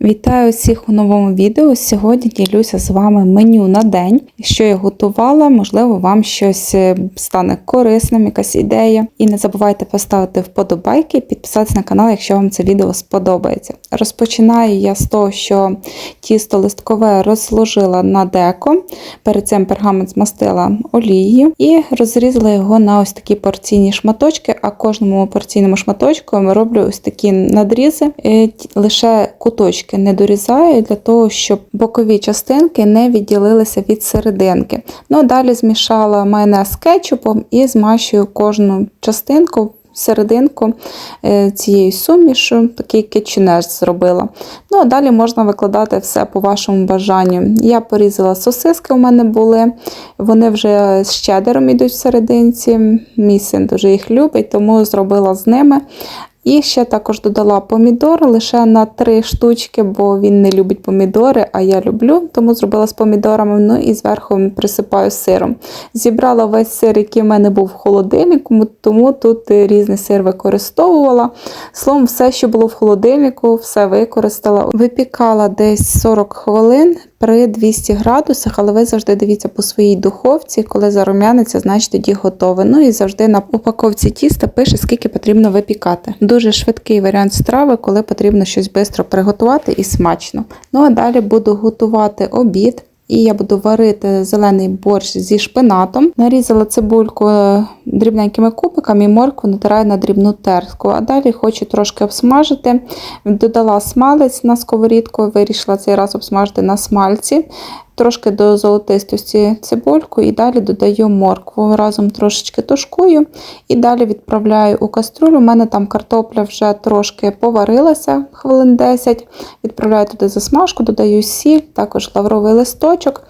Вітаю всіх у новому відео. Сьогодні ділюся з вами меню на день. Що я готувала, можливо, вам щось е, стане корисним, якась ідея. І не забувайте поставити вподобайки, підписатися на канал, якщо вам це відео сподобається. Розпочинаю я з того, що тісто листкове розложила на деко. Перед цим пергамент змастила олією і розрізала його на ось такі порційні шматочки. А кожному порційному шматочку я роблю ось такі надрізи, е, лише куточки не дорізаю для того, щоб бокові частинки не відділилися від серединки. Ну, далі змішала майонез з кетчупом і змащую кожну частинку. Серединку е, цією сумішу, такий кетчунеш зробила. Ну, а далі можна викладати все по вашому бажанню. Я порізала сосиски, у мене були. Вони вже з чедером йдуть всерединці. Мій син дуже їх любить, тому зробила з ними. І ще також додала помідори лише на три штучки, бо він не любить помідори, а я люблю, тому зробила з помідорами. Ну і зверху присипаю сиром. Зібрала весь сир, який в мене був в холодильнику, тому тут різний сир використовувала. Словом, все, що було в холодильнику, все використала. Випікала десь 40 хвилин при 200 градусах, але ви завжди дивіться по своїй духовці, коли зарум'яниться, значить тоді готове. Ну і завжди на упаковці тіста пише, скільки потрібно випікати. Дуже швидкий варіант страви, коли потрібно щось швидко приготувати і смачно. Ну а далі буду готувати обід. І я буду варити зелений борщ зі шпинатом. Нарізала цибульку е, дрібненькими кубиками і моркву натираю на дрібну терку. А далі хочу трошки обсмажити. Додала смалець на сковорідку, вирішила цей раз обсмажити на смальці. Трошки до золотистості цибульку і далі додаю моркву. Разом трошечки тушкую і далі відправляю у каструлю. У мене там картопля вже трошки поварилася хвилин 10. Відправляю туди засмажку, додаю сіль, також лавровий листочок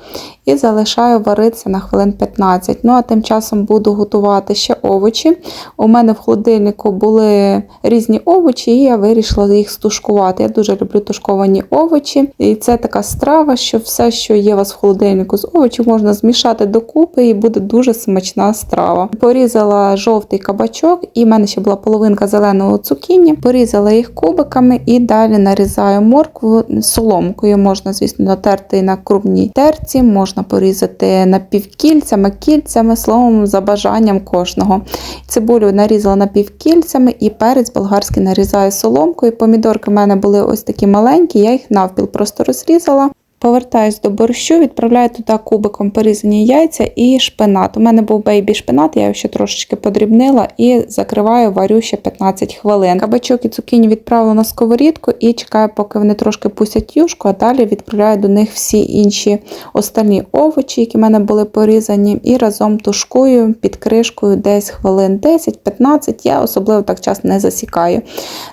і залишаю варитися на хвилин 15. Ну а тим часом буду готувати ще овочі. У мене в холодильнику були різні овочі, і я вирішила їх стушкувати. Я дуже люблю тушковані овочі. І це така страва, що все, що є вас в холодильнику з овочів, можна змішати докупи і буде дуже смачна страва. Порізала жовтий кабачок, і в мене ще була половинка зеленого цукіні. Порізала їх кубиками і далі нарізаю моркву соломкою. Можна, звісно, натерти на крупній терці, можна порізати напівкільцями, кільцями, словом, за бажанням кожного. Цибулю нарізала напівкільцями і перець болгарський нарізаю соломкою. Помідорки в мене були ось такі маленькі, я їх навпіл просто розрізала. Повертаюсь до борщу, відправляю туди кубиком порізані яйця і шпинат. У мене був бейбі шпинат, я його ще трошечки подрібнила і закриваю, варю ще 15 хвилин. Кабачок і цукіні відправила на сковорідку і чекаю, поки вони трошки пустять юшку, а далі відправляю до них всі інші остальні овочі, які в мене були порізані, і разом тушкую під кришкою десь хвилин 10-15. Я особливо так час не засікаю.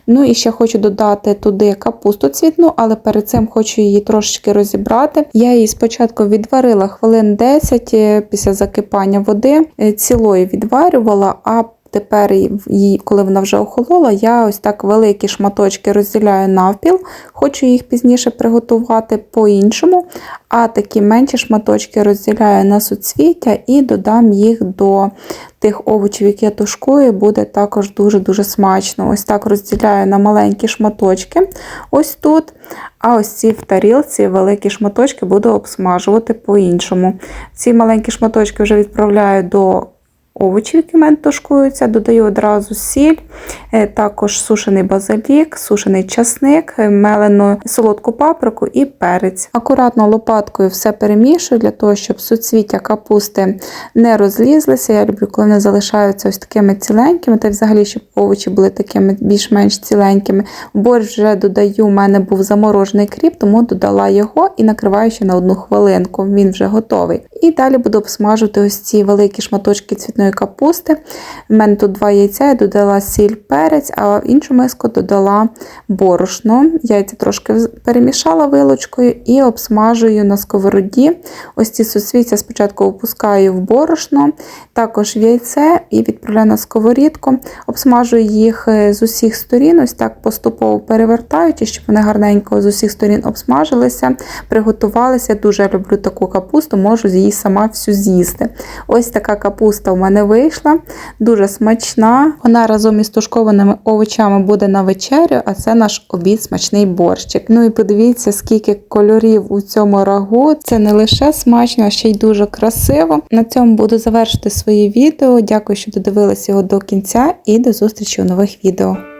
Ну і ще хочу додати туди капусту цвітну, але перед цим хочу її трошечки розібрати. Я її спочатку відварила хвилин 10 е, після закипання води, цілою цілої відварювала, а Тепер її, коли вона вже охолола, я ось так великі шматочки розділяю навпіл, хочу їх пізніше приготувати по-іншому. А такі менші шматочки розділяю на суцвіття і додам їх до тих овочів, які я тушкую, буде також дуже-дуже смачно. Ось так розділяю на маленькі шматочки. Ось тут. А ось ці в тарілці великі шматочки буду обсмажувати по-іншому. Ці маленькі шматочки вже відправляю до овочів, які в мене додаю одразу сіль, е, також сушений базилік, сушений часник, е, мелену солодку паприку і перець. Акуратно лопаткою все перемішую для того, щоб суцвіття капусти не розлізлися. Я люблю, коли вони залишаються ось такими ціленькими, та взагалі, щоб овочі були такими більш-менш ціленькими. Борщ вже додаю, у мене був заморожений кріп, тому додала його і накриваю ще на одну хвилинку. Він вже готовий. І далі буду обсмажувати ось ці великі шматочки цвітної капусти. У мене тут два яйця, я додала сіль, перець, а в іншу миску додала борошно. Яйця трошки перемішала вилочкою і обсмажую на сковороді. Ось ці сусвіття спочатку опускаю в борошно, також в яйце і відправляю на сковорідку. Обсмажую їх е, з усіх сторін, ось так поступово перевертаючи, щоб вони гарненько з усіх сторін обсмажилися, приготувалися. Дуже люблю таку капусту, можу її сама всю з'їсти. Ось така капуста у мене мене вийшла. Дуже смачна. Вона разом із тушкованими овочами буде на вечерю, а це наш обід смачний борщик. Ну і подивіться, скільки кольорів у цьому рагу. Це не лише смачно, а ще й дуже красиво. На цьому буду завершити своє відео. Дякую, що додивилися його до кінця, і до зустрічі у нових відео.